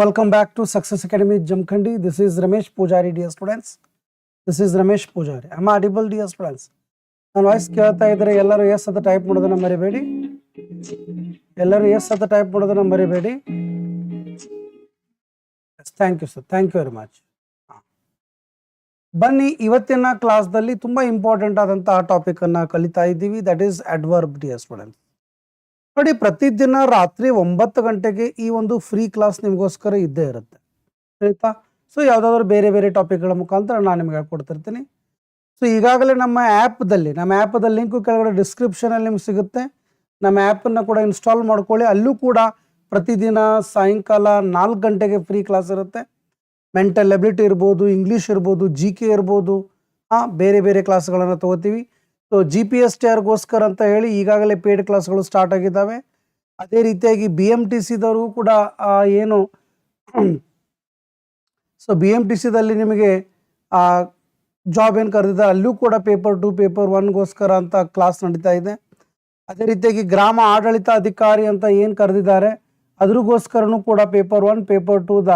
Welcome back to Success Academy Jamkhandi. This is Ramesh Pujari, dear students. This is Ramesh Pujari. Am I audible, dear students? ನಾನು voice ಕೇಳ್ತಾ ಇದ್ರೆ ಎಲ್ಲರೂ S ಅಂತ type ಮಾಡೋದನ್ನ ಮರಿಬೇಡಿ ಎಲ್ಲರೂ ಎಸ್ ಅಂತ ಟೈಪ್ ಮಾಡೋದನ್ನ ಮರಿಬೇಡಿ thank you sir thank you very much ಬನ್ನಿ ಇವತ್ತಿನ ಕ್ಲಾಸ್ದಲ್ಲಿ ತುಂಬಾ ಇಂಪಾರ್ಟೆಂಟ್ ಆದಂತಹ ಟಾಪಿಕ್ ಅನ್ನ ಕಲಿತಾ ಇದ್ದೀವಿ that is adverb dear students ನೋಡಿ, ಪ್ರತಿದಿನ ರಾತ್ರಿ ಒಂಬತ್ತು ಗಂಟೆಗೆ ಈ ಒಂದು ಫ್ರೀ ಕ್ಲಾಸ್ ನಿಮಗೋಸ್ಕರ ಇದ್ದೇ ಇರುತ್ತೆ. ಆಯ್ತಾ? ಸೊ ಯಾವುದಾದ್ರು ಬೇರೆ ಬೇರೆ ಟಾಪಿಕ್ಗಳ ಮುಖಾಂತರ ನಾನು ನಿಮ್ಗೆ ಹೇಳ್ಕೊಡ್ತಿರ್ತೀನಿ. ಸೊ ಈಗಾಗಲೇ ನಮ್ಮ ಆ್ಯಪ್ದಲ್ಲಿ ನಮ್ಮ ಆ್ಯಪದ ಲಿಂಕು ಕೆಳಗಡೆ ಡಿಸ್ಕ್ರಿಪ್ಷನಲ್ಲಿ ನಿಮ್ಗೆ ಸಿಗುತ್ತೆ. ನಮ್ಮ ಆ್ಯಪನ್ನು ಕೂಡ ಇನ್ಸ್ಟಾಲ್ ಮಾಡ್ಕೊಳ್ಳಿ. ಅಲ್ಲೂ ಕೂಡ ಪ್ರತಿದಿನ ಸಾಯಂಕಾಲ ನಾಲ್ಕು ಗಂಟೆಗೆ ಫ್ರೀ ಕ್ಲಾಸ್ ಇರುತ್ತೆ. ಮೆಂಟಲ್ ಎಬಿಲಿಟಿ ಇರ್ಬೋದು ಇಂಗ್ಲೀಷ್ ಇರ್ಬೋದು ಜಿ ಕೆ ಇರ್ಬೋದು ಹಾಂ ಬೇರೆ ಬೇರೆ ಕ್ಲಾಸ್ಗಳನ್ನು ತೊಗೋತೀವಿ. So G P S T ಆರ್ಗೋಸ್ಕರ ಅಂತ ಹೇಳಿ ಈಗಾಗಲೇ ಪೇಯ್ಡ್ ಕ್ಲಾಸ್ಗಳು ಸ್ಟಾರ್ಟ್ ಆಗಿದ್ದಾವೆ. ಅದೇ ರೀತಿಯಾಗಿ ಬಿ ಎಂ ಟಿ ಸಿದವರು ಕೂಡ ಏನು ಸೊ ಬಿ ಎಂ ಟಿ ಸಿದಲ್ಲಿ ನಿಮಗೆ ಜಾಬ್ ಏನು ಕರೆದಿದ್ದಾರೆ ಅಲ್ಲೂ ಕೂಡ ಪೇಪರ್ ಟು ಪೇಪರ್ ಒನ್ಗೋಸ್ಕರ ಅಂತ ಕ್ಲಾಸ್ ನಡೀತಾ ಇದೆ. ಅದೇ ರೀತಿಯಾಗಿ ಗ್ರಾಮ ಆಡಳಿತ ಅಧಿಕಾರಿ ಅಂತ ಏನು ಕರೆದಿದ್ದಾರೆ, ಅದ್ರಿಗೋಸ್ಕರನೂ ಕೂಡ ಪೇಪರ್ ಒನ್ ಪೇಪರ್ ಟೂದ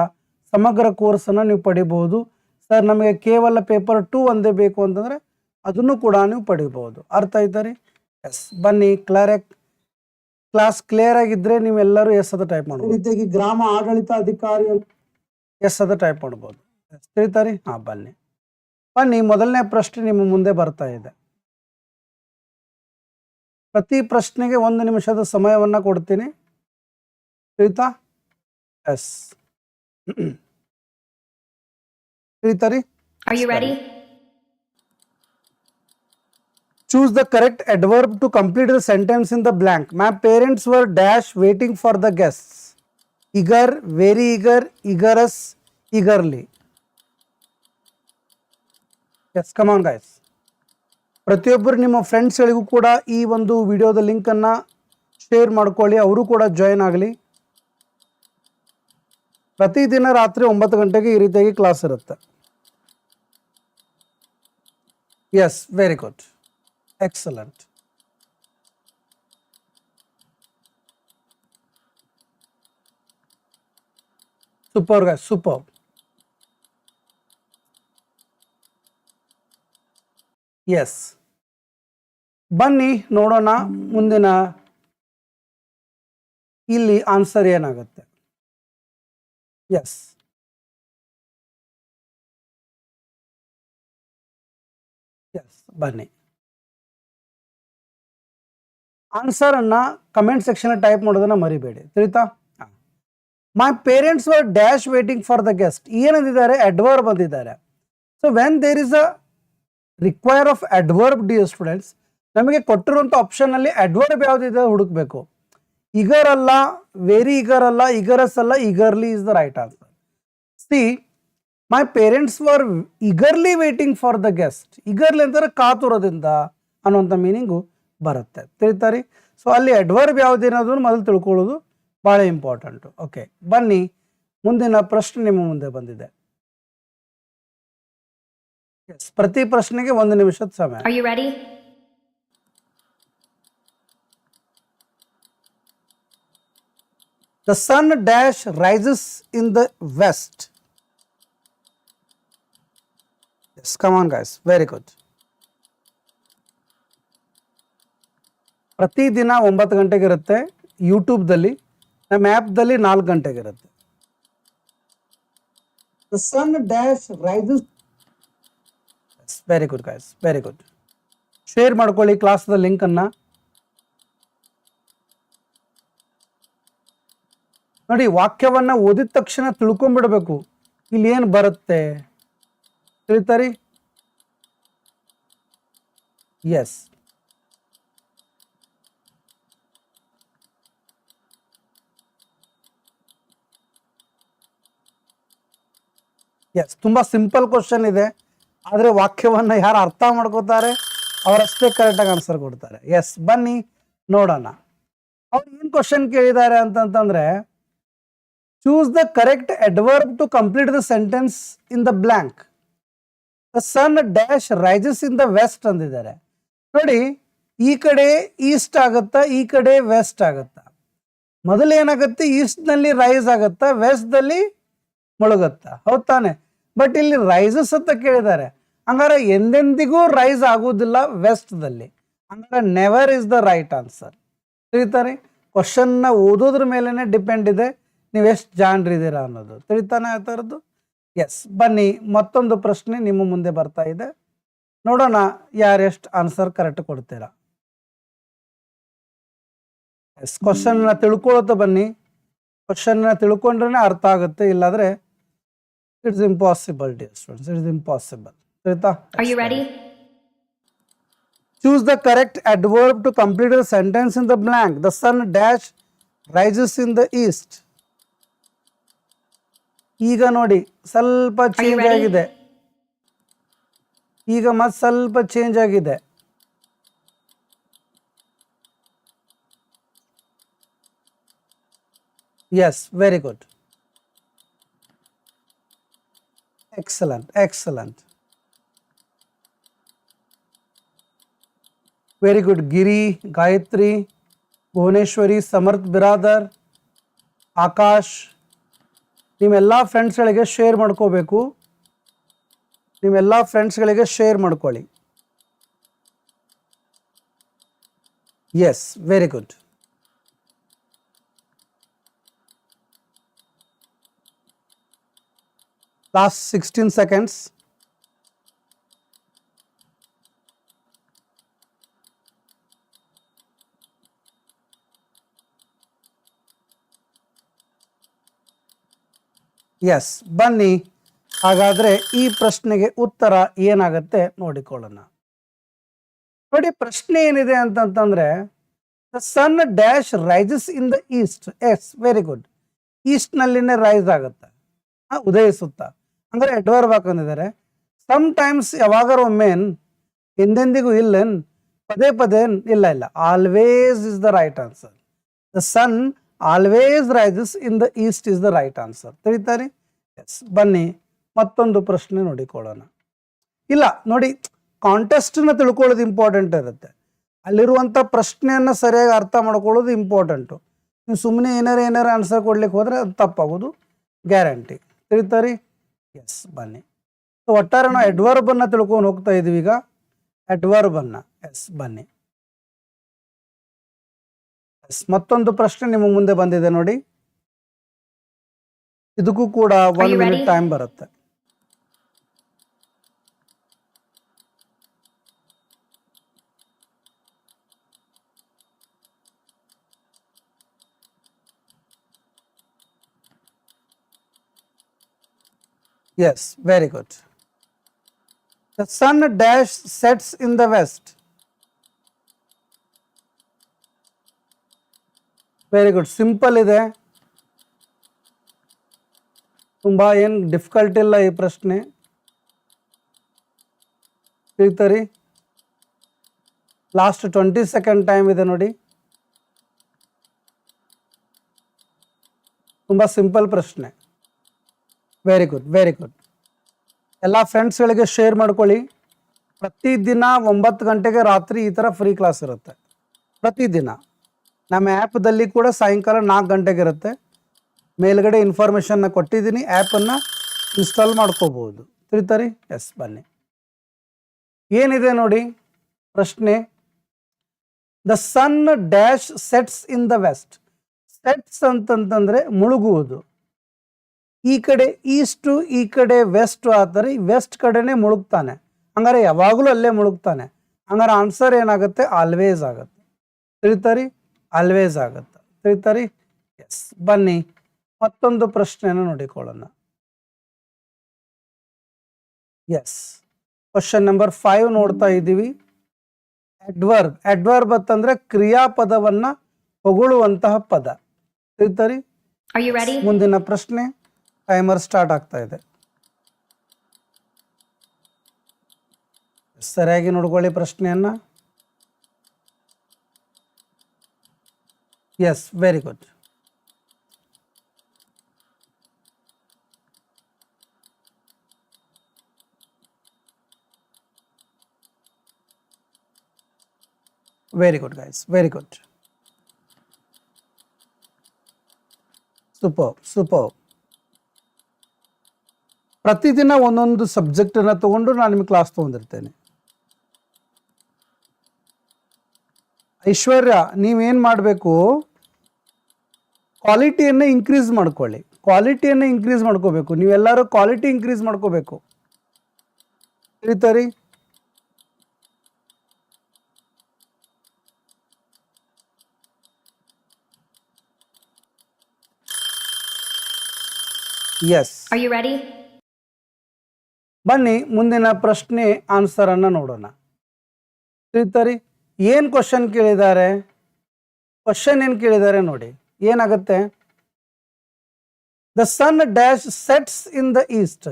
ಸಮಗ್ರ ಕೋರ್ಸನ್ನು ನೀವು ಪಡಿಬಹುದು. ಸರ್ ನಮಗೆ ಕೇವಲ ಪೇಪರ್ ಟೂ ಒಂದೇ ಬೇಕು ಅಂತಂದರೆ ಅದನ್ನು ಕೂಡ ನೀವು ಪಡಿಬಹುದು ಅರ್ಥ ಆಯ್ತಾ ರೀ? ಎಸ್ ಬನ್ನಿ ಕ್ಲಾರ್ ಕ್ಲಾಸ್ ಕ್ಲಿಯರ್ ಆಗಿದ್ರೆ ನೀವೆಲ್ಲರೂ ಎಸ್ ಅದ ಟೈಪ್ ಮಾಡ್ಬೋದು. ರೀತಿಯಾಗಿ ಗ್ರಾಮ ಆಡಳಿತ ಅಧಿಕಾರಿ ಎಸ್ ಅದ ಟೈಪ್ ಮಾಡ್ಬೋದು. ತಿಳಿತಾರಿ ತಿಳಿತಾ ರೀ? ಹಾಂ ಬನ್ನಿ. ಬನ್ನಿ ಮೊದಲನೇ ಪ್ರಶ್ನೆ ನಿಮ್ಮ ಮುಂದೆ ಬರ್ತಾ ಇದೆ. ಪ್ರತಿ ಪ್ರಶ್ನೆಗೆ ಒಂದು ನಿಮಿಷದ ಸಮಯವನ್ನ ಕೊಡ್ತೀನಿ. ತಿಳಿತಾ? ಎಸ್ ತಿಳಿತಾ ರೀ? Are you ready? Choose the correct adverb to complete the sentence in the blank my parents were dash waiting for the guests eager very eager eagerous eagerly yes come on guys ಪ್ರತಿಯೊಬ್ಬರು ನಿಮ್ಮ ಫ್ರೆಂಡ್ಸ್ಗಳಿಗೂ ಕೂಡ ಈ ಒಂದು ವಿಡಿಯೋದ ಲಿಂಕನ್ನು share ಮಾಡ್ಕೊಳ್ಳಿ ಅವರು ಕೂಡ ಜಾಯಿನ್ ಆಗಲಿ ಪ್ರತಿದಿನ ರಾತ್ರಿ ಒಂಬತ್ತು ಗಂಟೆಗೆ ಈ ರೀತಿಯಾಗಿ ಕ್ಲಾಸ್ ಇರುತ್ತೆ yes very good Excellent. Super guys, super. Yes ಬನ್ನಿ ನೋಡೋಣ ಮುಂದಿನ ಇಲ್ಲಿ ಆನ್ಸರ್ ಏನಾಗುತ್ತೆ ಎಸ್ ಎಸ್ ಬನ್ನಿ ಆನ್ಸರ್ ಅನ್ನ ಕಮೆಂಟ್ ಸೆಕ್ಷನ್ ಟೈಪ್ ಮಾಡೋದನ್ನ ಮರಿಬೇಡಿ. ತಿಳಿತಾ? My parents were dash waiting for the guest ಏನಂದಿದ್ದಾರೆ? Adverb ಬಂದಿದ್ದಾರೆ. So when there is a require of adverb dear students ನಮಗೆ ಕೊಟ್ಟಿರುವಂಥ ಆಪ್ಷನಲ್ಲಿ ಅಡ್ವರ್ಬ್ ಯಾವುದಿದೆ ಹುಡುಕ್ಬೇಕು. ಇಗರ್ ಅಲ್ಲ ವೆರಿ ಇಗರ್ ಅಲ್ಲ ಇಗರಸ್ ಅಲ್ಲ eagerly is the right answer C my parents were eagerly waiting for the guest eagerly ಅಂತಾರೆ ಕಾತುರದಿಂದ ಅನ್ನುವಂಥ ಮೀನಿಂಗು ಬರುತ್ತೆ. ತಿಳಿತಾರಿ? ಸೊ ಅಲ್ಲಿ ಅಡ್ವರ್ಬ್ ಯಾವುದೇನೋದನ್ನು ಮೊದಲು ತಿಳ್ಕೊಳ್ಳೋದು ಬಹಳ ಇಂಪಾರ್ಟೆಂಟು ಓಕೆ ಬನ್ನಿ ಮುಂದಿನ ಪ್ರಶ್ನೆ ನಿಮ್ಮ ಮುಂದೆ ಬಂದಿದೆ. ಎಸ್ ಪ್ರತಿ ಪ್ರಶ್ನೆಗೆ ಒಂದು ನಿಮಿಷದ ಸಮಯ. The sun dash rises in the west in the guys very come on guys. Very good. ಪ್ರತಿದಿನ ಒಂಬತ್ತು ಗಂಟೆಗೆ ಇರುತ್ತೆ ಯೂಟ್ಯೂಬ್ದಲ್ಲಿ ನಮ್ಮ ಆ್ಯಪ್ದಲ್ಲಿ ನಾಲ್ಕು ಗಂಟೆಗೆ ಇರುತ್ತೆ the sun dash rises very good guys very good share ಮಾಡ್ಕೊಳ್ಳಿ ಕ್ಲಾಸ್ದ ಲಿಂಕನ್ನು. ನೋಡಿ ವಾಕ್ಯವನ್ನ ಓದಿದ ತಕ್ಷಣ ತಿಳ್ಕೊಂಡ್ಬಿಡ್ಬೇಕು ಇಲ್ಲಿ ಏನು ಬರುತ್ತೆ? ತಿಳಿತಾರಿ? ಎಸ್ ಎಸ್ ತುಂಬಾ ಸಿಂಪಲ್ ಕ್ವಶನ್ ಇದೆ. ಆದರೆ ವಾಕ್ಯವನ್ನ ಯಾರು ಅರ್ಥ ಮಾಡ್ಕೋತಾರೆ, ಅವರಷ್ಟೇ ಕರೆಕ್ಟಾಗಿ ಆನ್ಸರ್ ಕೊಡ್ತಾರೆ. ಎಸ್ ಬನ್ನಿ, ನೋಡೋಣ. ಅವ್ರು ಏನು ಕ್ವಶನ್ ಕೇಳಿದ್ದಾರೆ ಅಂತಂತಂದರೆ choose the correct adverb to complete the sentence in the blank the sun dash rises in the west ಅಂದಿದ್ದಾರೆ. ನೋಡಿ, ಈ ಕಡೆ ಈಸ್ಟ್ ಆಗುತ್ತಾ, ಈ ಕಡೆ ವೆಸ್ಟ್ ಆಗುತ್ತಾ? ಮೊದಲು ಏನಾಗುತ್ತೆ? ಈಸ್ಟ್ನಲ್ಲಿ ರೈಸ್ ಆಗುತ್ತಾ ವೆಸ್ಟ್ದಲ್ಲಿ ಮುಳುಗುತ್ತಾ? ಹೌದು ತಾನೆ? ಬಟ್ ಇಲ್ಲಿ ರೈಸಸ್ ಅಂತ ಕೇಳಿದ್ದಾರೆ. ಹಂಗಾರೆ ಎಂದೆಂದಿಗೂ ರೈಸ್ ಆಗುವುದಿಲ್ಲ ವೆಸ್ಟ್ದಲ್ಲಿ ಹಂಗಾರೆ never is the right answer ತಿಳಿತಾನೆ ಕ್ವಶನ್ನ ಓದೋದ್ರ ಮೇಲೇ ಡಿಪೆಂಡ್ ಇದೆ. ನೀವು ಎಷ್ಟು ಜಾಣ್ರಿದ್ದೀರಾ ಅನ್ನೋದು. ತಿಳಿತಾನೆ ಆ ಥರದ್ದು ಎಸ್ ಬನ್ನಿ, ಮತ್ತೊಂದು ಪ್ರಶ್ನೆ ನಿಮ್ಮ ಮುಂದೆ ಬರ್ತಾ ಇದೆ. ನೋಡೋಣ ಯಾರೆಷ್ಟು ಆನ್ಸರ್ ಕರೆಕ್ಟ್ ಕೊಡ್ತೀರಾ. ಎಸ್ ಕ್ವಶನ್ನ ತಿಳ್ಕೊಳ್ತಾ ಬನ್ನಿ. ಕ್ವಶನ್ನ ತಿಳ್ಕೊಂಡ್ರೆ ಅರ್ಥ ಆಗುತ್ತೆ. ಇಲ್ಲಾದ್ರೆ It's impossible the students it's impossible ತಿಳಿತಾ Are you ready? Choose the correct adverb to complete the sentence in the blank. The sun dash rises in the east. ಈಗ ನೋಡಿ ಸ್ವಲ್ಪ ಚೇಂಜ್ ready? ಆಗಿದೆ ಈಗ ಮತ್ತೆ ಸ್ವಲ್ಪ ಚೇಂಜ್ ಆಗಿದೆ yes very good excellent excellent very good Giri Gayatri Bhuvaneshwari Samarth Biradar Akash ನಿಮ್ಮೆಲ್ಲ ಫ್ರೆಂಡ್ಸ್ಗಳಿಗೆ ಶೇರ್ ಮಾಡ್ಕೋಬೇಕು. ನಿಮ್ಮೆಲ್ಲ ಫ್ರೆಂಡ್ಸ್ಗಳಿಗೆ ಶೇರ್ ಮಾಡ್ಕೊಳ್ಳಿ. Yes very good last sixteen seconds yes ಬನ್ನಿ. ಹಾಗಾದ್ರೆ ಈ ಪ್ರಶ್ನೆಗೆ ಉತ್ತರ ಏನಾಗತ್ತೆ ನೋಡಿಕೊಳ್ಳೋಣ. ನೋಡಿ, ಪ್ರಶ್ನೆ ಏನಿದೆ ಅಂತಂತಂದ್ರೆ the sun dash rises in the east yes very good east ನಲ್ಲಿನೇ rise ಆಗುತ್ತೆ. ಉದಯಿಸುತ್ತ. ಅಂದ್ರೆ ಎಡ್ವರ್ಬ್ ಹಾಕೊಂಡಿದ್ದಾರೆ ಸಮ್ ಟೈಮ್ಸ್ ಯಾವಾಗಾರ ಒಮ್ಮೆನ್ ಎಂದೆಂದಿಗೂ ಇಲ್ಲೇನ್, ಪದೇ ಪದೇ ಇಲ್ಲ ಇಲ್ಲ. Always is the right answer the sun always rises in the east is the right answer ತಿಳಿತಾರೆ yes ಬನ್ನಿ, ಮತ್ತೊಂದು ಪ್ರಶ್ನೆ ನೋಡಿಕೊಳ್ಳೋಣ ಇಲ್ಲ, ನೋಡಿ ಕಾಂಟೆಸ್ಟ್ನ ತಿಳ್ಕೊಳ್ಳೋದು ಇಂಪಾರ್ಟೆಂಟ್ ಇರುತ್ತೆ. ಅಲ್ಲಿರುವಂಥ ಪ್ರಶ್ನೆಯನ್ನು ಸರಿಯಾಗಿ ಅರ್ಥ ಮಾಡ್ಕೊಳ್ಳೋದು ಇಂಪಾರ್ಟೆಂಟು ನೀವು ಸುಮ್ಮನೆ ಏನಾರ ಏನಾರು ಆನ್ಸರ್ ಕೊಡ್ಲಿಕ್ಕೆ ಹೋದರೆ ಅದು ತಪ್ಪಾಗೋದು ಗ್ಯಾರಂಟಿ ತಿಳಿತಾರಿ ಎಸ್ ಬನ್ನಿ. ಸೊ ಒಟ್ಟಾರೆ ನಾವು ಎಡ್ವರ್ಬನ್ನು ತಿಳ್ಕೊಂಡು ಹೋಗ್ತಾ ಇದೀವಿ ಈಗ. ಎಡ್ವರ್ಬನ್ನು ಎಸ್ ಬನ್ನಿ. ಎಸ್ ಮತ್ತೊಂದು ಪ್ರಶ್ನೆ ನಿಮ್ಮ ಮುಂದೆ ಬಂದಿದೆ ನೋಡಿ. ಇದಕ್ಕೂ ಕೂಡ ಒನ್ ಮಿನಿಟ್ ಟೈಮ್ ಬರುತ್ತೆ. Yes, very good. The sun dash sets in the west. Very good simple ಇದೆ ತುಂಬಾ ಏನು ಡಿಫಿಕಲ್ಟ್ ಇಲ್ಲ ಈ ಪ್ರಶ್ನೆ. ತಿಳಿತರಿ ಲಾಸ್ಟ್ ಟ್ವೆಂಟಿ ಸೆಕೆಂಡ್ ಟೈಮ್ ಇದೆ ನೋಡಿ. ತುಂಬ ಸಿಂಪಲ್ ಪ್ರಶ್ನೆ. ವೆರಿ ಗುಡ್ ವೆರಿ ಗುಡ್ ಎಲ್ಲ ಫ್ರೆಂಡ್ಸ್ಗಳಿಗೆ ಶೇರ್ ಮಾಡ್ಕೊಳ್ಳಿ. ಪ್ರತಿದಿನ ಒಂಬತ್ತು ಗಂಟೆಗೆ ರಾತ್ರಿ ಈ ಥರ ಫ್ರೀ ಕ್ಲಾಸ್ ಇರುತ್ತೆ. ಪ್ರತಿದಿನ ನಮ್ಮ ಆ್ಯಪ್ದಲ್ಲಿ ಕೂಡ ಸಾಯಂಕಾಲ ನಾಲ್ಕು ಗಂಟೆಗೆ ಇರುತ್ತೆ. ಮೇಲ್ಗಡೆ ಇನ್ಫಾರ್ಮೇಷನ್ನ ಕೊಟ್ಟಿದ್ದೀನಿ ಆ್ಯಪನ್ನು ಇನ್ಸ್ಟಾಲ್ ಮಾಡ್ಕೋಬೋದು. ತಿಳಿತಾರಿ? ಎಸ್ ಬನ್ನಿ. ಏನಿದೆ ನೋಡಿ? ಪ್ರಶ್ನೆ. The sun dash sets in the west sets ಅಂತಂತಂದರೆ ಮುಳುಗುವುದು. ಈ ಕಡೆ ಈಸ್ಟು ಈ ಕಡೆ ವೆಸ್ಟ್ ಆದರೆ ವೆಸ್ಟ್ ಕಡೆನೇ ಮುಳುಗ್ತಾನೆ. ಹಂಗಾರೆ ಯಾವಾಗಲೂ ಅಲ್ಲೇ ಮುಳುಗ್ತಾನೆ. ಹಂಗಾರೆ ಆನ್ಸರ್ ಏನಾಗುತ್ತೆ? ಆಲ್ವೇಸ್ ಆಗುತ್ತೆ. ತಿಳಿತಾರಿ ಆಲ್ವೇಸ್ ಆಗುತ್ತೆ. ತಿಳಿತಾರಿ ಎಸ್ ಬನ್ನಿ. ಮತ್ತೊಂದು ಪ್ರಶ್ನೆಯನ್ನು ನೋಡಿಕೊಳ್ಳೋಣ. ಎಸ್ ಕ್ವಶನ್ ನಂಬರ್ ಫೈವ್ ನೋಡ್ತಾ ಇದ್ದೀವಿ. ಅಡ್ವರ್ಬ್ ಅಡ್ವರ್ಬ್ ಅಂತಂದ್ರೆ ಕ್ರಿಯಾಪದವನ್ನ ಹೊಗಳುವಂತಹ ಪದ. ತಿಳಿತಾರಿ? ಮುಂದಿನ ಪ್ರಶ್ನೆ. ಟೈಮರ್ ಸ್ಟಾರ್ಟ್ ಆಗ್ತಾ ಇದೆ. ಸರಿಯಾಗಿ ನೋಡ್ಕೊಳ್ಳಿ ಪ್ರಶ್ನೆಯನ್ನ. Yes very good very good guys very good super super ಪ್ರತಿದಿನ ಒಂದೊಂದು ಸಬ್ಜೆಕ್ಟನ್ನು ತಗೊಂಡು ನಾನು ನಿಮಗೆ ಕ್ಲಾಸ್ ತೊಗೊಂಡಿರ್ತೇನೆ. ಐಶ್ವರ್ಯ, ನೀವೇನು ಮಾಡಬೇಕು? ಕ್ವಾಲಿಟಿಯನ್ನು ಇನ್ಕ್ರೀಸ್ ಮಾಡ್ಕೊಳ್ಳಿ. ಕ್ವಾಲಿಟಿಯನ್ನು ಇನ್ಕ್ರೀಸ್ ಮಾಡ್ಕೋಬೇಕು. ನೀವೆಲ್ಲರೂ ಕ್ವಾಲಿಟಿ ಇನ್ಕ್ರೀಸ್ ಮಾಡ್ಕೋಬೇಕು. ತಿಳಿತಾರಿ? Yes Are you ready? ಬನ್ನಿ ಮುಂದಿನ ಪ್ರಶ್ನೆ ಆನ್ಸರ್ ಅನ್ನ ನೋಡೋಣ. ತಿಳಿತಾರಿ ಏನು ಕ್ವಶನ್ ಕೇಳಿದ್ದಾರೆ? ಕ್ವಶನ್ ಏನು ಕೇಳಿದ್ದಾರೆ ನೋಡಿ, ಏನಾಗುತ್ತೆ? The sun dash sets in the east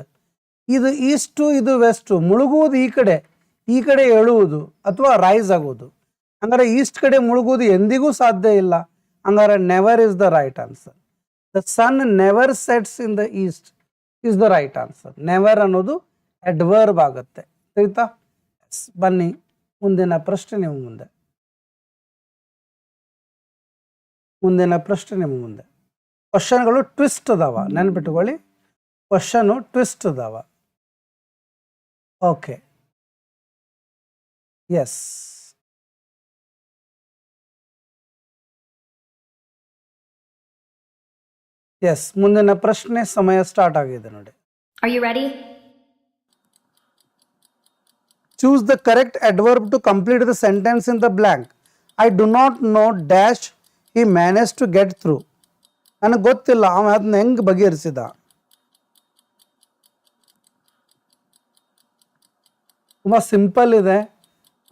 ಇದು ಈಸ್ಟು ಇದು ವೆಸ್ಟು ಮುಳುಗುವುದು ಈ ಕಡೆ ಈ ಕಡೆ ಏಳುವುದು ಅಥವಾ ರೈಸ್ ಆಗುವುದು ಹಂಗಾರೆ ಈಸ್ಟ್ ಕಡೆ ಮುಳುಗುವುದು ಎಂದಿಗೂ ಸಾಧ್ಯ ಇಲ್ಲ, ಹಂಗಾರೆ never is the right answer the sun never sets in the east is the right answer never ಅನ್ನೋದು ಅಡ್ವರ್ಬ್ ಆಗುತ್ತೆ. Yes. ಬನ್ನಿ, ಮುಂದಿನ ಪ್ರಶ್ನೆ ನಿಮ್ಮ ಮುಂದೆ. ಮುಂದಿನ ಪ್ರಶ್ನೆ ನಿಮ್ಮ ಮುಂದೆ. ಕ್ವಶನ್ಗಳು ಟ್ವಿಸ್ಟ್ ಅದಾವ, ನೆನ್ಪಿಟ್ಕೊಳ್ಳಿ. ಕ್ವಶನು ಟ್ವಿಸ್ಟ್ ಅದಾವ. ಓಕೆ ಎಸ್ ಎಸ್ ಮುಂದಿನ ಪ್ರಶ್ನೆ ಸಮಯ ಸ್ಟಾರ್ಟ್ ಆಗಿದೆ ನೋಡಿ? Choose the correct adverb to complete the sentence in the blank. I do not know dash he managed to get through. ನನಗೆ ಗೊತ್ತಿಲ್ಲ ಅವ ಅದನ್ನ ಹೆಂಗೆ ಬಗೆಹರಿಸಿದ? ತುಂಬ ಸಿಂಪಲ್ ಇದೆ.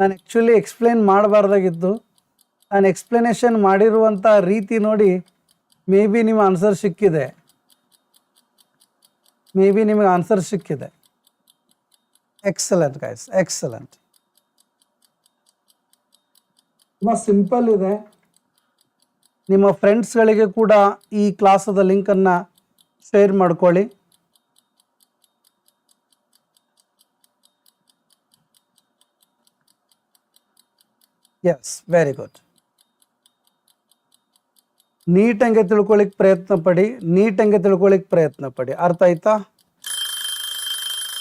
ನಾನು ಆ್ಯಕ್ಚುಲಿ ಎಕ್ಸ್ಪ್ಲೇನ್ ಮಾಡಬಾರ್ದಾಗಿತ್ತು. ನಾನು ಎಕ್ಸ್ಪ್ಲನೇಷನ್ ಮಾಡಿರುವಂಥ ರೀತಿ ನೋಡಿ ಮೇ ಬಿ ನಿಮ್ಮ ಆನ್ಸರ್ ಸಿಕ್ಕಿದೆ. ಮೇ ಬಿ ನಿಮಗೆ ಆನ್ಸರ್ ಸಿಕ್ಕಿದೆ. ಎಕ್ಸಲೆಂಟ್ ಗೈಸ್ ಎಕ್ಸಲೆಂಟ್ ತುಂಬ ಸಿಂಪಲ್ ಇದೆ. ನಿಮ್ಮ ಫ್ರೆಂಡ್ಸ್ಗಳಿಗೆ ಕೂಡ ಈ ಕ್ಲಾಸದ ಲಿಂಕನ್ನು ಶೇರ್ ಮಾಡ್ಕೊಳ್ಳಿ. ಎಸ್ ವೆರಿ ಗುಡ್ ನೀಟಂಗೆ ತಿಳ್ಕೊಳ್ಳಿಕ್ಕೆ ಪ್ರಯತ್ನ ಪಡಿ ನೀಟಂಗೆ ತಿಳ್ಕೊಳ್ಳಿಕ್ಕೆ ಪ್ರಯತ್ನ ಪಡಿ. ಅರ್ಥ ಆಯ್ತಾ?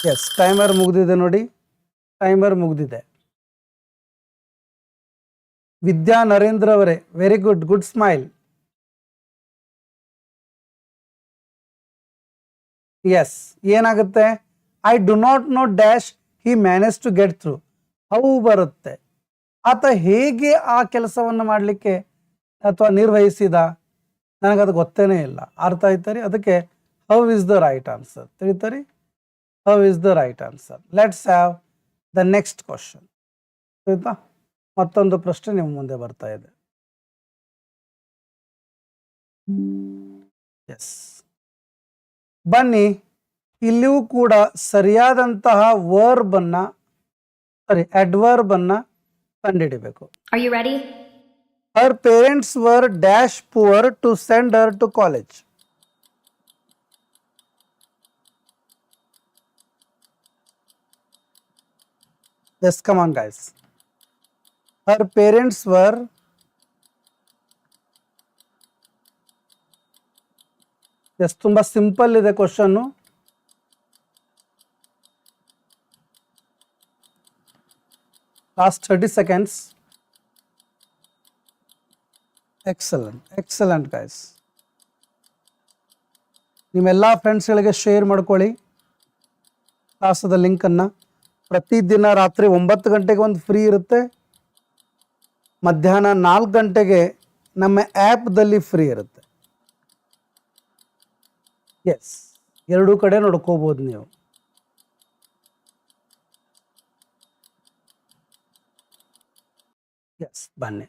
ಎಸ್ ಟೈಮರ್ ಮುಗಿದಿದೆ ನೋಡಿ. ಟೈಮರ್ ಮುಗಿದಿದೆ. ವಿದ್ಯಾ ನರೇಂದ್ರ ಅವರೇ very good good smile yes ಏನಾಗುತ್ತೆ? I do not know dash he manage to get through how ಬರುತ್ತೆ? ಆತ ಹೇಗೆ ಆ ಕೆಲಸವನ್ನು ಮಾಡಲಿಕ್ಕೆ ಅಥವಾ ನಿರ್ವಹಿಸಿದ? ನನಗದು ಗೊತ್ತೇನೇ ಇಲ್ಲ. ಅರ್ಥ ಆಯ್ತರಿ ಅದಕ್ಕೆ how is the right answer ತಿಳಿತರಿ how is the right answer let's have the next question. ಆಯ್ತಾ? ಮತ್ತೊಂದು ಪ್ರಶ್ನೆ ನಿಮ್ಮ ಮುಂದೆ ಬರ್ತಾ ಇದೆ. ಎಸ್ ಬನ್ನಿ ಇಲ್ಲಿಯೂ ಕೂಡ ಸರಿಯಾದಂತಹ ವರ್ಬ್ ಅನ್ನ ಸಾರಿ ಅಡ್ವರ್ಬ್ ಅನ್ನ ಕಂಡುಹಿಡಿಬೇಕು. Are you ready? Her parents were dash poor to send her to college Yes, come on, guys. Her parents were yes ತುಂಬ ಸಿಂಪಲ್ ಇದೆ question last thirty seconds excellent excellent guys ನಿಮ್ಮೆಲ್ಲ ಫ್ರೆಂಡ್ಸ್ಗಳಿಗೆ share ಮಾಡ್ಕೊಳ್ಳಿ. ಕ್ಲಾಸದ ಲಿಂಕನ್ನು ಪ್ರತಿದಿನ ರಾತ್ರಿ ಒಂಬತ್ತು ಗಂಟೆಗೆ ಒಂದು ಫ್ರೀ ಇರುತ್ತೆ. ಮಧ್ಯಾಹ್ನ ನಾಲ್ಕು ಗಂಟೆಗೆ ನಮ್ಮ ಆ್ಯಪ್ದಲ್ಲಿ ಫ್ರೀ ಇರುತ್ತೆ. ಎಸ್ ಎರಡೂ ಕಡೆ ನೋಡ್ಕೋಬೋದು ನೀವು. ಎಸ್ ಬನ್ನಿ.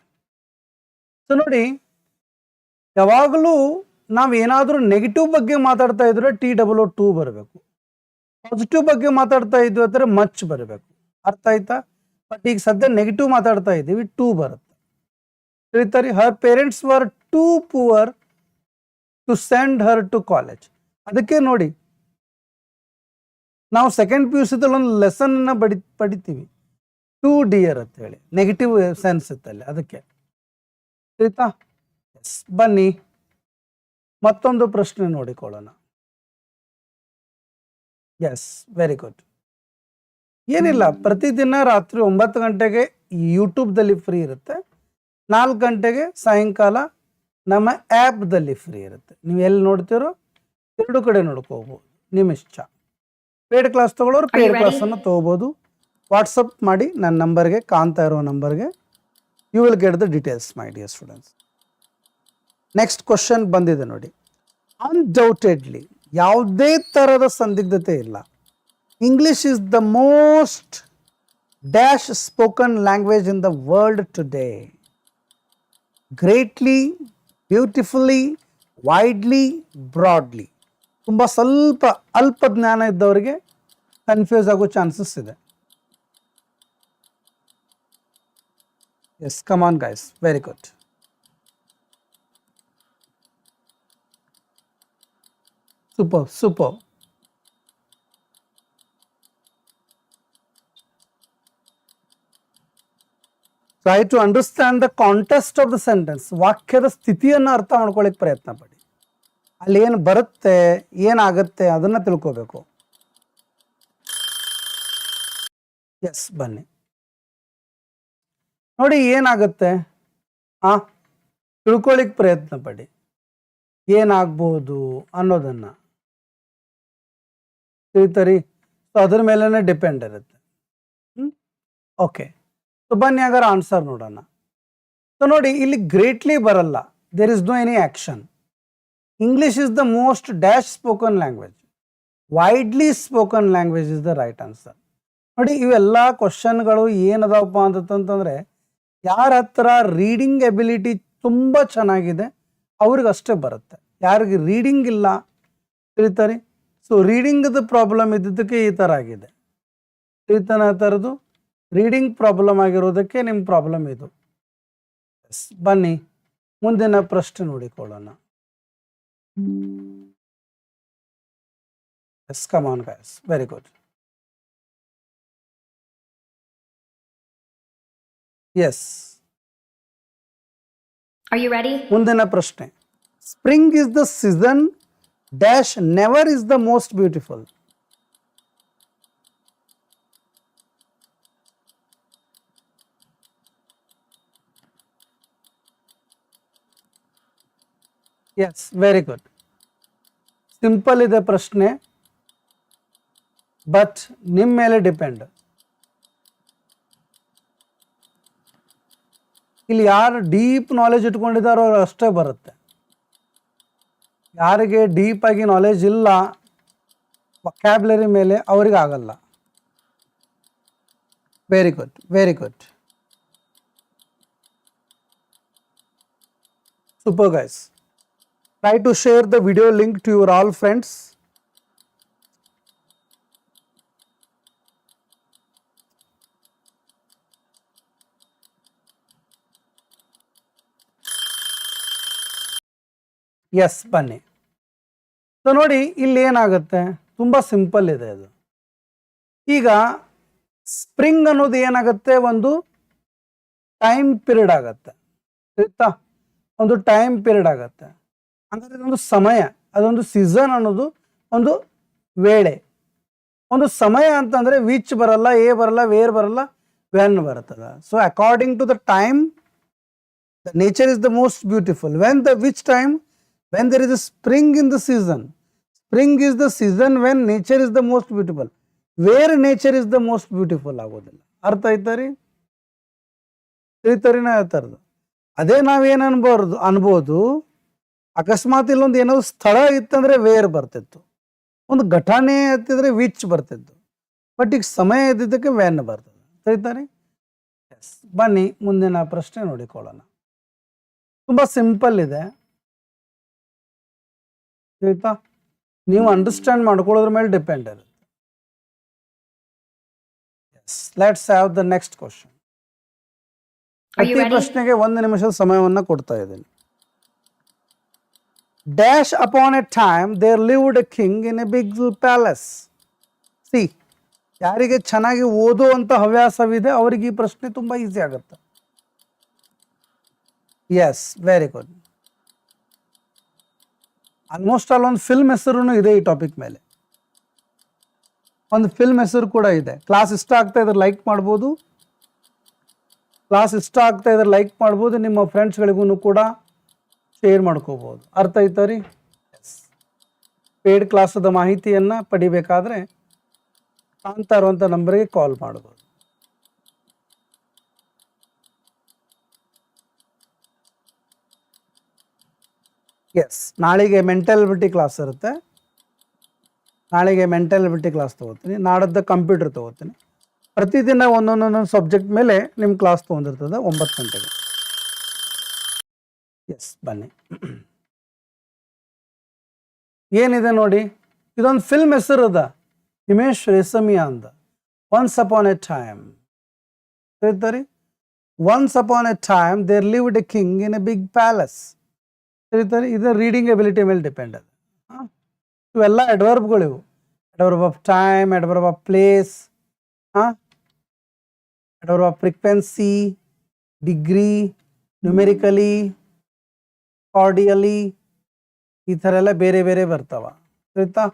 ಸೊ ನೋಡಿ, ಯಾವಾಗಲೂ ನಾವು ಏನಾದರೂ ನೆಗೆಟಿವ್ ಬಗ್ಗೆ ಮಾತಾಡ್ತಾ ಇದ್ರೆ ಟಿ ಡಬಲ್ ಓ ಟೂ ಬರಬೇಕು. ಪಾಸಿಟಿವ್ ಬಗ್ಗೆ ಮಾತಾಡ್ತಾ ಇದ್ವಿ ಅಂದರೆ ಮಚ್ ಬರಬೇಕು. ಅರ್ಥ ಆಯ್ತಾ? ಬಟ್ ಈಗ ಸದ್ಯ ನೆಗೆಟಿವ್ ಮಾತಾಡ್ತಾ ಇದ್ದೀವಿ ಟೂ ಬರುತ್ತೆ. ತಿಳಿತಾರೆ her parents were too poor to send her to college ಅದಕ್ಕೆ ನೋಡಿ, ನಾವು ಸೆಕೆಂಡ್ ಪಿ ಯು ಸಿದಲ್ಲಿ ಒಂದು ಲೆಸನ್ನ ಬಡಿ, ಪಡಿತೀವಿ. ಟೂ ಡಿಯರ್ ಅಂತ ಹೇಳಿ. ನೆಗೆಟಿವ್ ಸೆನ್ಸ್ ಇತ್ತಲ್ಲಿ ಅದಕ್ಕೆ. ತಿಳಿತಾ ಬನ್ನಿ. ಮತ್ತೊಂದು ಪ್ರಶ್ನೆ ನೋಡಿಕೊಳ್ಳೋಣ. ಎಸ್ ವೆರಿ ಗುಡ್ ಏನಿಲ್ಲ ಪ್ರತಿದಿನ ರಾತ್ರಿ ಒಂಬತ್ತು ಗಂಟೆಗೆ ಯೂಟ್ಯೂಬ್ದಲ್ಲಿ ಫ್ರೀ ಇರುತ್ತೆ. ನಾಲ್ಕು ಗಂಟೆಗೆ ಸಾಯಂಕಾಲ ನಮ್ಮ ಆ್ಯಪ್ದಲ್ಲಿ ಫ್ರೀ ಇರುತ್ತೆ. ನೀವು ಎಲ್ಲಿ ನೋಡ್ತೀರೋ ಎರಡು ಕಡೆ ನೋಡ್ಕೋಬೋದು ನಿಮ್ಮ ಇಷ್ಟ ಪೇಡ್ ಕ್ಲಾಸ್ ತೊಗೊಳೋರು ಪೇಡ್? ಕ್ಲಾಸನ್ನು ತೊಗೋಬೋದು. ವಾಟ್ಸಪ್ ಮಾಡಿ ನನ್ನ ನಂಬರ್ಗೆ ಕಾಣ್ತಾ ಇರೋ ನಂಬರ್ಗೆ you will get the details my dear students next question ಬಂದಿದೆ ನೋಡಿ. ಅನ್ಡೌಟೆಡ್ಲಿ ಯಾವುದೇ ಥರದ ಸಂದಿಗ್ಧತೆ ಇಲ್ಲ. English is the most dash spoken language in the world today greatly beautifully widely broadly ತುಂಬ ಸ್ವಲ್ಪ ಅಲ್ಪ ಜ್ಞಾನ ಇದ್ದವರಿಗೆ ಕನ್ಫ್ಯೂಸ್ ಆಗೋ ಚಾನ್ಸಸ್ ಇದೆ. Yes come on guys very good super super try to understand the context of the sentence ವಾಕ್ಯದ ಸ್ಥಿತಿಯನ್ನು ಅರ್ಥ ಮಾಡ್ಕೊಳ್ಳಿಕ್ಕೆ ಪ್ರಯತ್ನ ಪಡಿ. ಅಲ್ಲಿ ಏನು ಬರುತ್ತೆ, ಏನಾಗುತ್ತೆ ಅದನ್ನ ತಿಳ್ಕೋಬೇಕು. ಎಸ್ ಬನ್ನಿ. ನೋಡಿ, ಏನಾಗುತ್ತೆ? ಆ ತಿಳ್ಕೊಳ್ಳಿಕ್ಕೆ ಪ್ರಯತ್ನ ಪಡಿ. ಏನಾಗ್ಬೋದು ಅನ್ನೋದನ್ನ. ತಿಳಿತರಿ. ಸೊ ಅದ್ರ ಮೇಲೇ ಡಿಪೆಂಡ್ ಇರುತ್ತೆ. ಓಕೆ ಸೊ ಬನ್ನಿ ಹಾಗಾದ್ರೆ ಆನ್ಸರ್ ನೋಡೋಣ. ಸೊ ನೋಡಿ, ಇಲ್ಲಿ ಗ್ರೇಟ್ಲಿ ಬರಲ್ಲ. There is no any action English is the most dash spoken language widely spoken language is the right answer ನೋಡಿ, ಇವೆಲ್ಲ ಕ್ವಶನ್ಗಳು ಏನದಪ್ಪ ಅಂತಂತಂದ್ರೆ, ಯಾರ ಹತ್ರ ರೀಡಿಂಗ್ ಎಬಿಲಿಟಿ ತುಂಬ ಚೆನ್ನಾಗಿದೆ, ಅವ್ರಿಗಷ್ಟೇ ಬರುತ್ತೆ. ಯಾರಿಗೆ ರೀಡಿಂಗ್ ಇಲ್ಲ, ತಿಳಿತಾರೆ? ಸೊ ರೀಡಿಂಗ್ದು ಪ್ರಾಬ್ಲಮ್ ಇದ್ದಿದ್ದಕ್ಕೆ ಈ ಥರ ಆಗಿದೆ. ತಿಳಿತಾನ ಥರದ್ದು ರೀಡಿಂಗ್ ಪ್ರಾಬ್ಲಮ್ ಆಗಿರೋದಕ್ಕೆ ನಿಮ್ಮ ಪ್ರಾಬ್ಲಮ್ ಇದು. ಬನ್ನಿ ಮುಂದಿನ ಪ್ರಶ್ನೆ ನೋಡಿಕೊಳ್ಳೋಣ. Yes come on guys very good yes? ಮುಂದಿನ ಪ್ರಶ್ನೆ. Spring is the season dash never is the most beautiful yes very good simple ಇದೆ ಪ್ರಶ್ನೆ ಬಟ್ ನಿಮ್ಮ ಮೇಲೆ ಡಿಪೆಂಡ್ ಇಲ್ಲಿ ಯಾರು ಡೀಪ್ ನಾಲೆಜ್ ಇಟ್ಕೊಂಡಿದ್ದಾರೋ ಅವ್ರು ಅಷ್ಟೇ ಬರುತ್ತೆ ಯಾರಿಗೆ ಡೀಪ್ ಆಗಿ ನಾಲೆಜ್ ಇಲ್ಲ ವಕ್ಯಾಬ್ಲರಿ ಮೇಲೆ ಅವ್ರಿಗೆ ಆಗಲ್ಲ. Very good very good super guys try to share the video link to your all friends yes ಬನ್ನಿ. ಸೊ ನೋಡಿ, ಇಲ್ಲಿ ಏನಾಗುತ್ತೆ? ತುಂಬ ಸಿಂಪಲ್ ಇದೆ ಅದು. ಈಗ ಸ್ಪ್ರಿಂಗ್ ಅನ್ನೋದು ಏನಾಗುತ್ತೆ? ಒಂದು ಟೈಮ್ ಪೀರಿಯಡ್ ಆಗತ್ತೆ. ಆಯ್ತಾ? ಒಂದು ಟೈಮ್ ಪೀರಿಯಡ್ ಆಗತ್ತೆ. ಅಂದರೆ ಇದೊಂದು ಸಮಯ. ಅದೊಂದು ಸೀಸನ್ ಅನ್ನೋದು ಒಂದು ವೇಳೆ. ಒಂದು ಸಮಯ ಅಂತಂದ್ರೆ ವಿಚ್ ಬರಲ್ಲ ಎ ಬರಲ್ಲ ವೇರ್ ಬರಲ್ಲ ವೆನ್ ಬರ್ತದ so according to the time the nature is the most beautiful when the which time when there is a spring in the season, spring is the season when nature is the most beautiful. Where nature is the most beautiful ಆಗೋದಿಲ್ಲ. ಅರ್ಥ ಆಯ್ತಾ ರೀ? ತಿಳಿತಾರಿನ ಹೇಳ್ತಾರದು ಅದೇ ನಾವೇನು ಅನ್ಬಾರ್ದು, ಅನ್ಬೋದು, ಅಕಸ್ಮಾತ್ ಇಲ್ಲೊಂದು ಏನೋ ಸ್ಥಳ ಇತ್ತಂದ್ರೆ ವೇರ್ ಬರ್ತಿತ್ತು. ಒಂದು ಘಟನೆ ಎತ್ತಿದ್ರೆ ವಿಚ್ ಬರ್ತಿತ್ತು. ಬಟ್ ಈಗ ಸಮಯ ಇದ್ದಿದ್ದಕ್ಕೆ ವ್ಯಾನ್ ಬರ್ತದೆ. ತಿಳಿತಾರಿ? ಬನ್ನಿ, ಮುಂದಿನ ಪ್ರಶ್ನೆ ನೋಡಿಕೊಳ್ಳೋಣ. ತುಂಬ ಸಿಂಪಲ್ ಇದೆ. ಆಯ್ತಾ ನೀವು ಅಂಡರ್ಸ್ಟ್ಯಾಂಡ್ ಮಾಡ್ಕೊಳ್ಳೋದ್ರ ಮೇಲೆ ಡಿಪೆಂಡ್ ಇರುತ್ತೆ let's have the next question ಪ್ರತಿ ಪ್ರಶ್ನೆಗೆ ಒಂದು ನಿಮಿಷದ ಸಮಯವನ್ನ ಕೊಡ್ತಾ ಇದ್ದೀನಿ. Dash upon a time there lived a king in a big palace C ಯಾರಿಗೆ ಚೆನ್ನಾಗಿ ಓದುವಂತ ಹವ್ಯಾಸವಿದೆ ಅವರಿಗೆ ಈ ಪ್ರಶ್ನೆ ತುಂಬಾ ಈಸಿ ಆಗುತ್ತೆ. Yes very good almost all ಒಂದು ಫಿಲ್ಮ್ ಹೆಸರು ಇದೆ ಈ ಟಾಪಿಕ್ ಮೇಲೆ. ಒಂದು ಫಿಲ್ಮ್ ಹೆಸರು ಕೂಡ ಇದೆ. ಕ್ಲಾಸ್ ಇಷ್ಟ ಆಗ್ತಾ ಇದ್ರೆ ಲೈಕ್ ಮಾಡ್ಬೋದು. ಕ್ಲಾಸ್ ಇಷ್ಟ ಆಗ್ತಾ ಇದ್ರೆ ಲೈಕ್ ಮಾಡ್ಬೋದು. ನಿಮ್ಮ ಫ್ರೆಂಡ್ಸ್ಗಳಿಗೂ ಕೂಡ ಶೇರ್ ಮಾಡ್ಕೋಬೋದು. ಅರ್ಥ ಆಯ್ತಾ ರೀ? ಪೇಯ್ಡ್ ಕ್ಲಾಸದ ಮಾಹಿತಿಯನ್ನು ಪಡಿಬೇಕಾದ್ರೆ ಕಾಣ್ತಾ ಇರುವಂಥ ನಂಬರಿಗೆ ಕಾಲ್ ಮಾಡ್ಬೋದು. ಎಸ್ ನಾಳೆಗೆ ಮೆಂಟಲ್ ಎಬಿಲಿಟಿ ಕ್ಲಾಸ್ ಇರುತ್ತೆ. ನಾಳೆಗೆ ಮೆಂಟಲ್ ಎಬಿಲಿಟಿ ಕ್ಲಾಸ್ ತೊಗೋತೀನಿ. ನಾಡದ್ದು ಕಂಪ್ಯೂಟರ್ ತೊಗೋತೀನಿ. ಪ್ರತಿದಿನ ಒಂದೊಂದೊಂದೊಂದು ಸಬ್ಜೆಕ್ಟ್ ಮೇಲೆ ನಿಮ್ಮ ಕ್ಲಾಸ್ ತೊಗೊಂಡಿರ್ತದೆ ಒಂಬತ್ತು ಗಂಟೆಗೆ. ಎಸ್ ಬನ್ನಿ. ಏನಿದೆ ನೋಡಿ? ಇದೊಂದು ಫಿಲ್ಮ್ ಹೆಸರು ಅದ. ಹಿಮೇಶ್ ರೇಸಮಿಯಾ ಅಂದ ಒನ್ಸ್ ಅಪಾನ್ ಎ ಟೈಮ್ ಹೇಳ್ತಾರೆ once upon a time there lived a king in a big palace ಇದು ರೀಡಿಂಗ್ ಎಬಿಲಿಟಿ ಮೇಲೆ ಡಿಪೆಂಡ್ ಅದು. ಇವೆಲ್ಲ ಅಡ್ವರ್ಬ್ಗಳು ಇವು. Adverb of time adverb of place ಹಾಂ? Adverb of frequency degree numerically cordially ಈ ಥರ ಎಲ್ಲ ಬೇರೆ ಬೇರೆ ಬರ್ತಾವ. ಆಯ್ತಾ?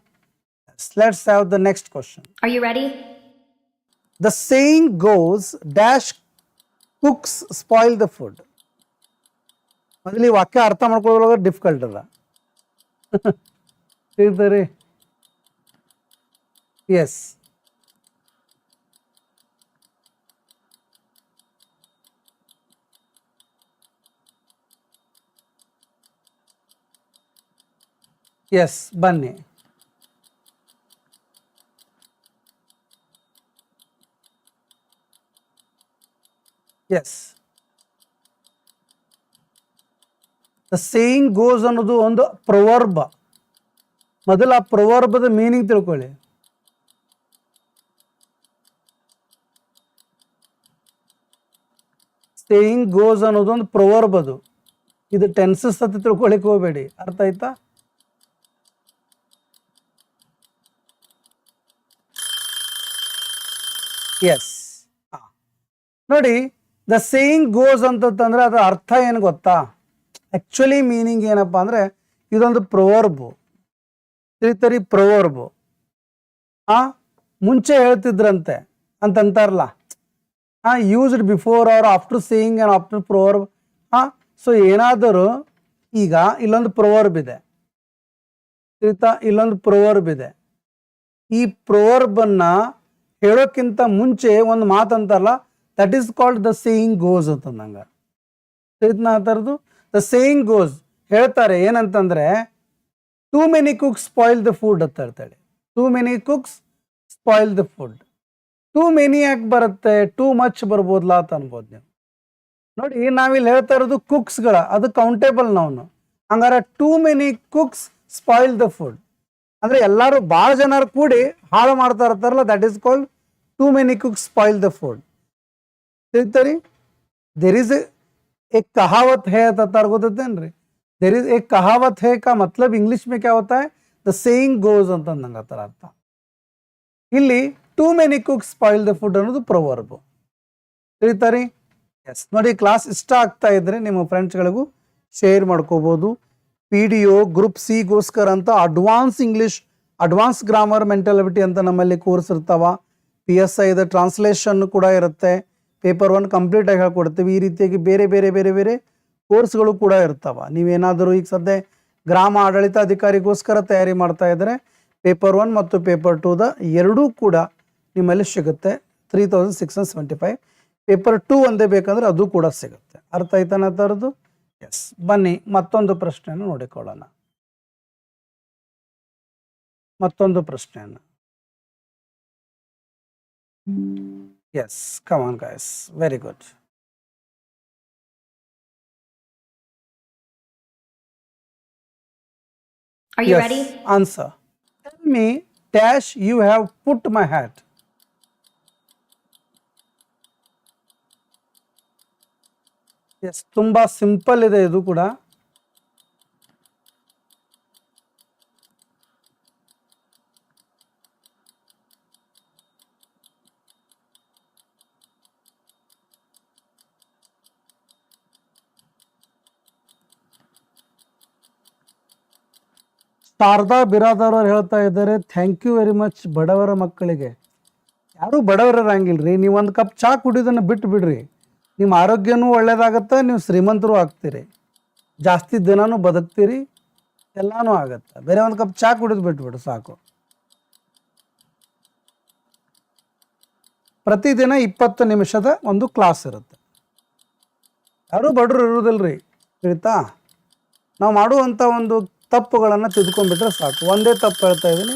Let's have the next question are you ready the saying goes dash cooks spoil the food ಮೊದಲು ಈ ವಾಕ್ಯ ಅರ್ಥ ಮಾಡ್ಕೊಳ್ಳೋವಾಗ ಡಿಫಿಕಲ್ಟ್ ಅದ ಹೇಳ್ತಾರೆ ಎಸ್ ಎಸ್ ಬನ್ನಿ ಎಸ್ ದ ಸೇಯಿಂಗ್ ಗೋಸ್ ಅನ್ನೋದು ಒಂದು ಪ್ರವರ್ಬ. ಮೊದಲು ಆ ಪ್ರವರ್ಬದ ಮೀನಿಂಗ್ ತಿಳ್ಕೊಳ್ಳಿ. ಸೇಯಿಂಗ್ ಗೋಸ್ ಅನ್ನೋದು ಒಂದು ಪ್ರವರ್ಬ್ ಅದು ಇದು ಟೆನ್ಸಸ್ ಅಂತ ತಿಳ್ಕೊಳ್ಳಿಕ್ಕೆ ಹೋಗಬೇಡಿ. ಅರ್ಥ ಆಯ್ತಾ? ಎಸ್ ನೋಡಿ ದ ಸೇಯಿಂಗ್ ಗೋಸ್ ಅಂತಂದ್ರೆ ಅದರ ಅರ್ಥ ಏನು ಗೊತ್ತಾ? ಆಕ್ಚುಲಿ ಮೀನಿಂಗ್ ಏನಪ್ಪ ಅಂದ್ರೆ ಇದೊಂದು ಪ್ರವರ್ಬು ತಿಳಿತರಿ ಪ್ರೊವರ್ಬು ಆ, ಮುಂಚೆ ಹೇಳ್ತಿದ್ರಂತೆ ಅಂತಂತಾರಲ್ಲ. ಆ used before or after saying and after proverb ಆ ಸೊ ಏನಾದರೂ ಈಗ ಇಲ್ಲೊಂದು ಪ್ರೊವರ್ಬ್ ಇದೆ. ತಿಳಿತಾ ಇಲ್ಲೊಂದು ಪ್ರೊವರ್ಬ್ ಇದೆ. ಈ ಪ್ರೊವರ್ಬನ್ನು ಹೇಳೋಕ್ಕಿಂತ ಮುಂಚೆ ಒಂದು ಮಾತಂತಾರಲ್ಲ that is called the saying goes ಅಂತಂದಂಗ. ತಿಳಿದ್ನ ಆ ಥರದ್ದು ದ ಸೇಯಿಂಗ್ ಗೋಸ್ ಹೇಳ್ತಾರೆ ಏನಂತಂದರೆ too many cooks spoil the food ಅಂತ ಹೇಳ್ತಾಳೆ too many cooks spoil the food too many ಯಾಕೆ ಬರುತ್ತೆ? ಟೂ ಮಚ್ ಬರ್ಬೋದಲ್ಲ ಅಂತ ಅನ್ಬೋದು ನೀವು. ನೋಡಿ, ನಾವಿಲ್ಲಿ ಹೇಳ್ತಾ ಇರೋದು ಕುಕ್ಸ್ಗಳ ಅದು ಕೌಂಟೇಬಲ್ ನಾವು ಹಂಗಾರೆ too many cooks spoil the food ಅಂದರೆ, ಎಲ್ಲರೂ, ಭಾಳ ಜನರು ಕೂಡಿ ಹಾಳು ಮಾಡ್ತಾ ಇರ್ತಾರಲ್ಲ that is called too many cooks spoil the food ತಿಳಿತಾರಿ? There is एक कहावत है ततार ಗೊತ್ತೇನ್ರಿ देर इज एक कहावत है का मतलब इंग्लिश में क्या होता है द ಸೇಯಿಂಗ್ ಗೋಸ್ ಅಂತ ನಂಗೆ ಥರ ಅರ್ಥ ಇಲ್ಲಿ too many cook spoil the food ಅನ್ನೋದು ಪ್ರವರ್ಬು ತಿಳಿತಾರಿ ಎಸ್ ನೋಡಿ ಕ್ಲಾಸ್ ಇಷ್ಟ ಆಗ್ತಾ ಇದ್ರೆ ನಿಮ್ಮ ಫ್ರೆಂಡ್ಸ್ಗಳಿಗೂ ಶೇರ್ ಮಾಡ್ಕೋಬೋದು ಪಿ ಡಿ ಒ ಗ್ರೂಪ್ ಸಿಗೋಸ್ಕರ ಅಂತ advance English advance grammar mentality ಅಂತ ನಮ್ಮಲ್ಲಿ ಕೋರ್ಸ್ ಇರ್ತಾವ ಪಿ ಎಸ್ ಐದ ಟ್ರಾನ್ಸ್ಲೇಷನ್ ಕೂಡ ಇರುತ್ತೆ ಪೇಪರ್ ಒನ್ ಕಂಪ್ಲೀಟಾಗಿ ಹೇಳ್ಕೊಡ್ತೀವಿ. ಈ ರೀತಿಯಾಗಿ ಬೇರೆ ಬೇರೆ ಬೇರೆ ಬೇರೆ ಕೋರ್ಸ್ಗಳು ಕೂಡ ಇರ್ತಾವ. ನೀವೇನಾದರೂ ಈಗ ಸದ್ಯ ಗ್ರಾಮ ಆಡಳಿತ ಅಧಿಕಾರಿಗೋಸ್ಕರ ತಯಾರಿ ಮಾಡ್ತಾ ಇದ್ದರೆ ಪೇಪರ್ ಒನ್ ಮತ್ತು ಪೇಪರ್ ಟೂದ ಎರಡೂ ಕೂಡ ನಿಮ್ಮಲ್ಲಿ ಸಿಗುತ್ತೆ. Three thousand six hundred seventy five. Paper two ಒಂದೇ ಬೇಕಂದ್ರೆ ಅದು ಕೂಡ ಸಿಗುತ್ತೆ. ಅರ್ಥ ಆಯ್ತಾನ ಥರದ್ದು ಎಸ್ ಬನ್ನಿ, ಮತ್ತೊಂದು ಪ್ರಶ್ನೆಯನ್ನು ನೋಡಿಕೊಳ್ಳೋಣ. ಮತ್ತೊಂದು ಪ್ರಶ್ನೆಯನ್ನು. Yes come on guys very good Are you yes ready? answer tell me dash you have put my hat yes ತುಂಬಾ ಸಿಂಪಲ್ ಇದೆ ಇದು ಕೂಡ ಶಾರದಾ ಬಿರಾದಾರ್ ಅವ್ರು ಹೇಳ್ತಾ ಇದ್ದಾರೆ ಥ್ಯಾಂಕ್ ಯು ವೆರಿ ಮಚ್ ಬಡವರ ಮಕ್ಕಳಿಗೆ. ಯಾರೂ ಬಡವರಿರಂಗಿಲ್ಲ ರೀ ನೀವು ಒಂದು ಕಪ್ ಚಹಾ ಕುಡಿಯೋದನ್ನು ಬಿಟ್ಟು ಬಿಡ್ರಿ. ನಿಮ್ಮ ಆರೋಗ್ಯನೂ ಒಳ್ಳೇದಾಗತ್ತೆ, ನೀವು ಶ್ರೀಮಂತರು ಆಗ್ತೀರಿ. ಜಾಸ್ತಿ ದಿನಾನು ಬದುಕ್ತೀರಿ, ಎಲ್ಲಾನು ಆಗತ್ತೆ. ಬೇರೆ ಒಂದು ಕಪ್ ಚಹಾ ಕುಡಿದು ಬಿಟ್ಬಿಡು ಸಾಕು. ಪ್ರತಿದಿನ ಇಪ್ಪತ್ತು ನಿಮಿಷದ ಒಂದು ಕ್ಲಾಸ್ ಇರುತ್ತೆ. ಯಾರೂ ಬಡವರು ಇರೋದಿಲ್ಲ ರೀ ತಿಳಿತಾ? ನಾವು ಮಾಡುವಂಥ ಒಂದು ತಪ್ಪುಗಳನ್ನು ತಿದ್ಕೊಂಡ್ಬಿಟ್ರೆ ಸಾಕು. ಒಂದೇ ತಪ್ಪು ಹೇಳ್ತಾ ಇದ್ದೀನಿ.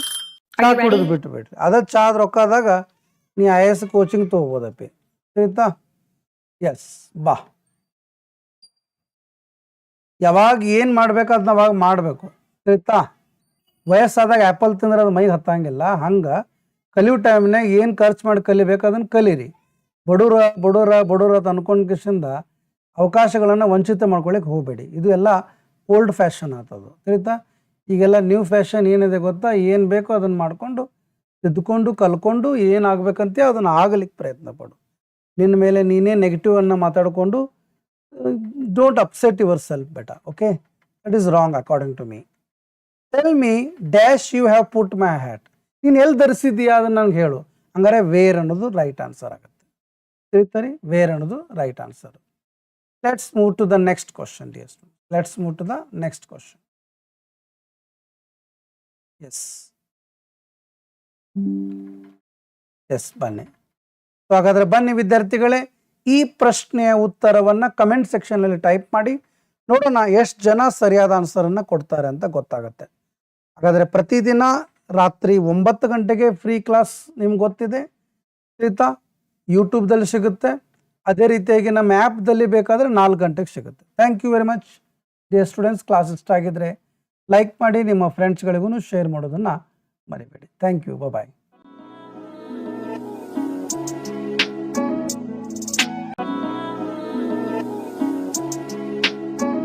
ಚಾ ಕುಡಿದು? ಬಿಟ್ಟು ಬಿಟ್ರಿ ಅದ ಚಹಾದ ರೊಕ್ಕದಾಗ ನೀ ಐ ಎಸ್ ಕೋಚಿಂಗ್ ತಗೋಬೋದಪ್ಪಿ. ಆಯ್ತಾ ಎಸ್ ಬಾ. ಯಾವಾಗ ಏನು ಮಾಡ್ಬೇಕು ಅದನ್ನ ಅವಾಗ ಮಾಡಬೇಕು. ಆಯ್ತಾ ವಯಸ್ಸಾದಾಗ ಆ್ಯಪಲ್ ತಿಂದ್ರೆ ಅದು ಮೈಗೆ ಹತ್ತಂಗಿಲ್ಲ. ಹಂಗ ಕಲಿಯೋ ಟೈಮ್ನಾಗ ಏನು ಖರ್ಚು ಮಾಡಿ ಕಲಿಬೇಕು ಅದನ್ನು ಕಲೀರಿ. ಬಡವ್ರ ಬಡವ್ರ ಬಡವ್ರ ಅಂತ ಅನ್ಕೊಂಡ್ ಕಿಸಿಂದ ಅವಕಾಶಗಳನ್ನು ವಂಚಿತ ಮಾಡ್ಕೊಳ್ಳಿಕ್ಕೆ ಹೋಗಬೇಡಿ. ಇದು ಎಲ್ಲ ಓಲ್ಡ್ ಫ್ಯಾಷನ್ ಆತದು ತಿಳಿತಾ? ಈಗೆಲ್ಲ ನ್ಯೂ ಫ್ಯಾಷನ್ ಏನಿದೆ ಗೊತ್ತಾ? ಏನು ಬೇಕೋ ಅದನ್ನು ಮಾಡಿಕೊಂಡು ತಿದ್ದುಕೊಂಡು ಕಲ್ಕೊಂಡು ಏನಾಗಬೇಕಂತೆ ಅದನ್ನು ಆಗಲಿಕ್ಕೆ ಪ್ರಯತ್ನ ಪಡು. ನಿನ್ನ ಮೇಲೆ ನೀನೇ ನೆಗೆಟಿವನ್ನು ಮಾತಾಡಿಕೊಂಡು don't upset yourself ಬೆಟ okay that is wrong according to me tell me dash you have put my hat ನೀನು ಎಲ್ಲಿ ಧರಿಸಿದ್ದೀಯಾ ಅದನ್ನು ನನಗೆ ಹೇಳು. ಹಂಗಾರೆ ವೇರ್ ಅನ್ನೋದು ರೈಟ್ ಆನ್ಸರ್ ಆಗುತ್ತೆ. ತಿಳಿತಾರೆ ವೇರ್ ಅನ್ನೋದು right answer let's move to the next question dear let's move to the next question yes yes ಬನ್ನಿ. ಸೊ ಹಾಗಾದ್ರೆ ಬನ್ನಿ ವಿದ್ಯಾರ್ಥಿಗಳೇ, ಈ ಪ್ರಶ್ನೆಯ ಉತ್ತರವನ್ನು ಕಮೆಂಟ್ ಸೆಕ್ಷನಲ್ಲಿ ಟೈಪ್ ಮಾಡಿ. ನೋಡೋಣ ಎಷ್ಟು ಜನ ಸರಿಯಾದ ಆನ್ಸರನ್ನು ಕೊಡ್ತಾರೆ ಅಂತ ಗೊತ್ತಾಗುತ್ತೆ. ಹಾಗಾದರೆ ಪ್ರತಿದಿನ ರಾತ್ರಿ ಒಂಬತ್ತು ಗಂಟೆಗೆ ಫ್ರೀ ಕ್ಲಾಸ್ ನಿಮ್ಗೆ ಗೊತ್ತಿದೆ. ಆಯ್ತಾ ಯೂಟ್ಯೂಬ್ದಲ್ಲಿ ಸಿಗುತ್ತೆ. ಅದೇ ರೀತಿಯಾಗಿ ನಮ್ಮ ಆ್ಯಪ್ದಲ್ಲಿ ಬೇಕಾದರೆ ನಾಲ್ಕು ಗಂಟೆಗೆ ಸಿಗುತ್ತೆ. Thank you very much students class ಇಷ್ಟ ಲೈಕ್ ಮಾಡಿ ನಿಮ್ಮ ಫ್ರೆಂಡ್ಸ್ಗಳಿಗೂ ಶೇರ್ ಮಾಡೋದನ್ನು ಮರಿಬೇಡಿ. Thank you bye